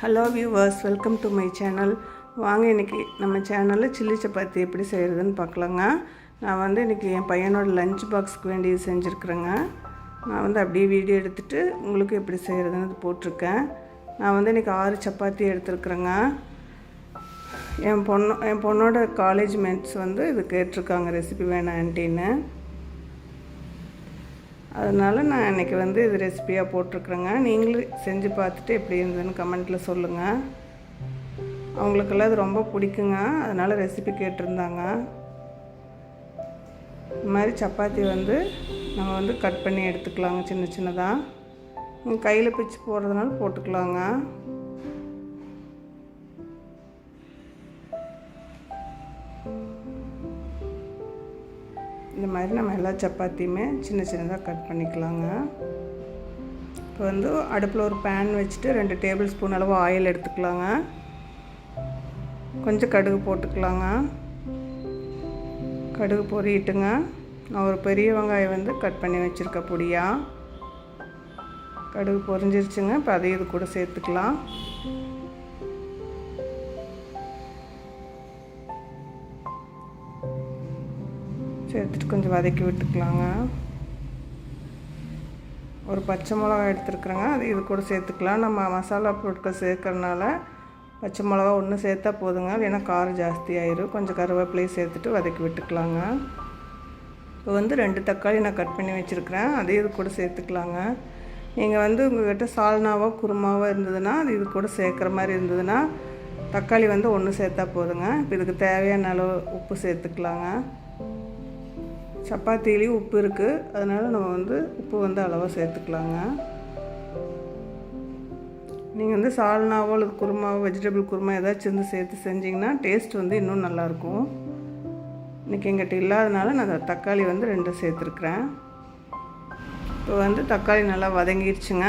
Hello viewers welcome to my channel வாங்க இன்றைக்கி நம்ம சேனலில் சில்லி சப்பாத்தி எப்படி செய்கிறதுன்னு பார்க்கலாங்க. நான் வந்து இன்றைக்கி என் பையனோட லஞ்ச் பாக்ஸ்க்கு வேண்டியது செஞ்சுருக்குறேங்க. நான் வந்து அப்படியே வீடியோ எடுத்துகிட்டு உங்களுக்கு எப்படி செய்கிறதுன்னு போட்டிருக்கேன். நான் வந்து இன்றைக்கி ஆறு சப்பாத்தி எடுத்துருக்குறேங்க. என் பொண்ணு என் பொண்ணோட காலேஜ் மேட்ஸ் வந்து இது கேட்டிருக்காங்க ரெசிபி வேணாம் ஆன்ட்டின்னு அதனால் நான் இன்றைக்கி வந்து இது ரெசிபியாக போட்டிருக்குறேங்க. நீங்களும் செஞ்சு பார்த்துட்டு எப்படி இருந்ததுன்னு கமெண்ட்டில் சொல்லுங்கள் அவங்களுக்கெல்லாம் இது ரொம்ப பிடிக்குங்க. அதனால் ரெசிபி கேட்டிருந்தாங்க. இந்த மாதிரி சப்பாத்தி வந்து நம்ம வந்து கட் பண்ணி எடுத்துக்கலாங்க சின்ன சின்னதாக கையில் பிச்சு போடுறதுனால போட்டுக்கலாங்க. இந்த மாதிரி நம்ம எல்லா சப்பாத்தியுமே சின்ன சின்னதாக கட் பண்ணிக்கலாங்க. இப்போ வந்து அடுப்பில் ஒரு பேன் வச்சுட்டு ரெண்டு டேபிள் ஸ்பூன் அளவு ஆயில் எடுத்துக்கலாங்க. கொஞ்சம் கடுகு போட்டுக்கலாங்க. கடுகு பொறிட்டுங்க நான் ஒரு பெரிய வெங்காயம் வந்து கட் பண்ணி வச்சுருக்க பொடியாக கடுகு பொரிஞ்சிருச்சுங்க. இப்போ அதையும் இது கூட சேர்த்துக்கலாம். சேர்த்துட்டு கொஞ்சம் வதக்கி விட்டுக்கலாங்க. ஒரு பச்சை மிளகா எடுத்துருக்குறேங்க. அது இது கூட சேர்த்துக்கலாம். நம்ம மசாலா பொருட்கள் சேர்க்கறனால பச்சை மிளகா ஒன்று சேர்த்தா போதுங்க. இல்லைன்னா காரம் ஜாஸ்தி ஆயிரும். கொஞ்சம் கருவேப்பிலையும் சேர்த்துட்டு வதக்கி விட்டுக்கலாங்க. இப்போ வந்து ரெண்டு தக்காளி நான் கட் பண்ணி வச்சுருக்கிறேன். அதையும் இது கூட சேர்த்துக்கலாங்க. நீங்கள் வந்து உங்கள்கிட்ட சால்னாவோ குருமாவோ இருந்ததுன்னா அது இது கூட சேர்க்குற மாதிரி இருந்ததுன்னா தக்காளி வந்து ஒன்று சேர்த்தா போதுங்க. இப்போ இதுக்கு தேவையான அளவு உப்பு சேர்த்துக்கலாங்க. சப்பாத்திலேயும் உப்பு இருக்குது அதனால் நம்ம வந்து உப்பு வந்து அளவாக சேர்த்துக்கலாங்க. நீங்கள் வந்து சால்னாவோ அல்லது குருமாவோ வெஜிடபிள் குருமா ஏதாச்சும் வந்து சேர்த்து செஞ்சிங்கன்னா டேஸ்ட் வந்து இன்னும் நல்லாயிருக்கும். இன்றைக்கி எங்கிட்ட இல்லாதனால நான் தக்காளி வந்து ரெண்டு சேர்த்துருக்குறேன். இப்போ வந்து தக்காளி நல்லா வதங்கிடுச்சுங்க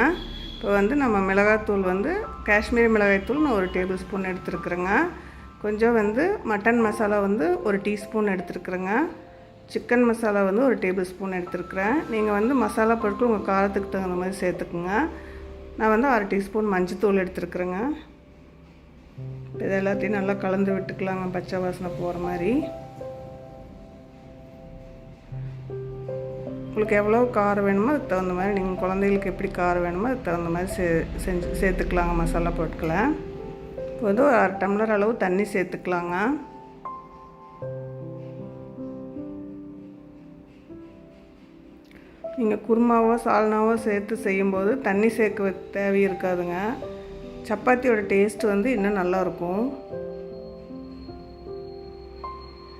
இப்போ வந்து நம்ம மிளகாத்தூள் வந்து காஷ்மீரி மிளகாய்த்தூள் நான் ஒரு டேபிள் ஸ்பூன் எடுத்துருக்குறேங்க. கொஞ்சம் வந்து மட்டன் மசாலா வந்து ஒரு டீஸ்பூன் எடுத்துருக்குறேங்க. சிக்கன் மசாலா வந்து ஒரு டேபிள் ஸ்பூன் எடுத்துருக்குறேன். நீங்கள் வந்து மசாலா பொருட்கள் உங்கள் காரத்துக்கு தகுந்த மாதிரி சேர்த்துக்குங்க. நான் வந்து அரை டீஸ்பூன் மஞ்சத்தூள் எடுத்துருக்குறேங்க. இது எல்லாத்தையும் நல்லா கலந்து விட்டுக்கலாங்க பச்சை வாசனை போகிற மாதிரி. உங்களுக்கு எவ்வளோ காரம் வேணுமோ அதுக்கு தகுந்த மாதிரி நீங்கள் குழந்தைகளுக்கு எப்படி காரம் வேணுமோ அதுக்கு தகுந்த மாதிரி சே செஞ்சு சேர்த்துக்கலாங்க மசாலா பொருட்களை. இப்போ வந்து ஒரு அரை டம்ளர் அளவு தண்ணி சேர்த்துக்கலாங்க. நீங்கள் குருமாவோ சால்னாவோ சேர்த்து செய்யும்போது தண்ணி சேர்க்க தேவை இருக்காதுங்க. சப்பாத்தியோட டேஸ்ட் வந்து இன்னும் நல்லாயிருக்கும்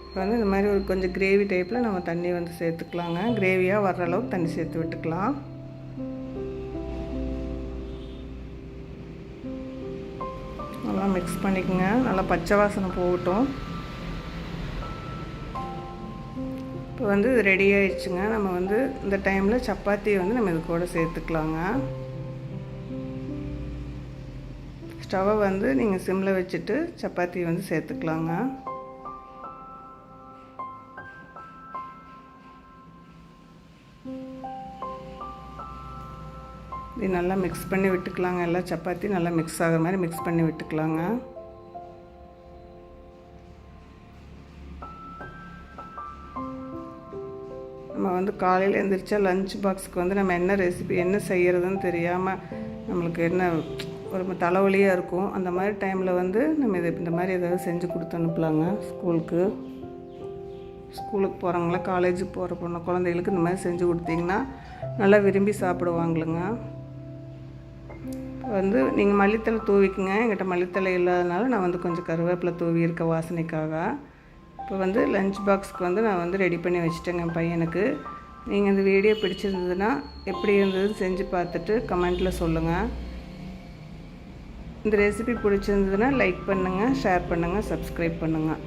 இப்போ வந்து இந்த மாதிரி ஒரு கொஞ்சம் கிரேவி டைப்பில் நம்ம தண்ணி வந்து சேர்த்துக்கலாங்க. கிரேவியாக வர்ற அளவுக்கு தண்ணி சேர்த்து விட்டுக்கலாம். நல்லா மிக்ஸ் பண்ணிக்கோங்க. நல்லா பச்சை வாசனை போகட்டும். இப்போ வந்து இது ரெடி ஆயிடுச்சுங்க. நம்ம வந்து இந்த டைமில் சப்பாத்தி வந்து நம்ம இது கூட சேர்த்துக்கலாங்க. ஸ்டவ்வை வந்து நீங்கள் சிம்மில் வச்சுட்டு சப்பாத்தி வந்து சேர்த்துக்கலாங்க. இது நல்லா மிக்ஸ் பண்ணி விட்டுக்கலாங்க. எல்லா சப்பாத்தி நல்லா மிக்ஸ் ஆகிற மாதிரி மிக்ஸ் பண்ணி விட்டுக்கலாங்க. நம்ம வந்து காலையில் எழுந்திரிச்சா லஞ்ச் பாக்ஸுக்கு வந்து நம்ம என்ன ரெசிபி என்ன செய்கிறதுன்னு தெரியாமல் நம்மளுக்கு என்ன ஒரு தலைவலியாக இருக்கும். அந்த மாதிரி டைமில் வந்து நம்ம இது இந்த மாதிரி ஏதாவது செஞ்சு கொடுத்து அனுப்பலாங்க ஸ்கூலுக்கு ஸ்கூலுக்கு போகிறவங்கள காலேஜுக்கு போகிற பொண்ணு குழந்தைகளுக்கு இந்த மாதிரி செஞ்சு கொடுத்தீங்கன்னா நல்லா விரும்பி சாப்பிடுவாங்களுங்க. வந்து நீங்கள் மல்லித்தலை தூவிக்குங்க. எங்கிட்ட மல்லித்தலை இல்லாதனால நான் வந்து கொஞ்சம் கருவேப்பிலை தூவி இருக்க வாசனைக்காக. இப்போ வந்து லஞ்ச் பாக்ஸ்க்கு வந்து நான் வந்து ரெடி பண்ணி வச்சுட்டேங்க என் பையனுக்கு. நீங்கள் இந்த வீடியோ பிடிச்சிருந்ததுன்னா எப்படி இருந்ததுன்னு செஞ்சு பார்த்துட்டு கமெண்ட்டில் சொல்லுங்கள் இந்த ரெசிபி பிடிச்சிருந்ததுன்னா லைக் பண்ணுங்கள் ஷேர் பண்ணுங்கள் சப்ஸ்கிரைப் பண்ணுங்கள்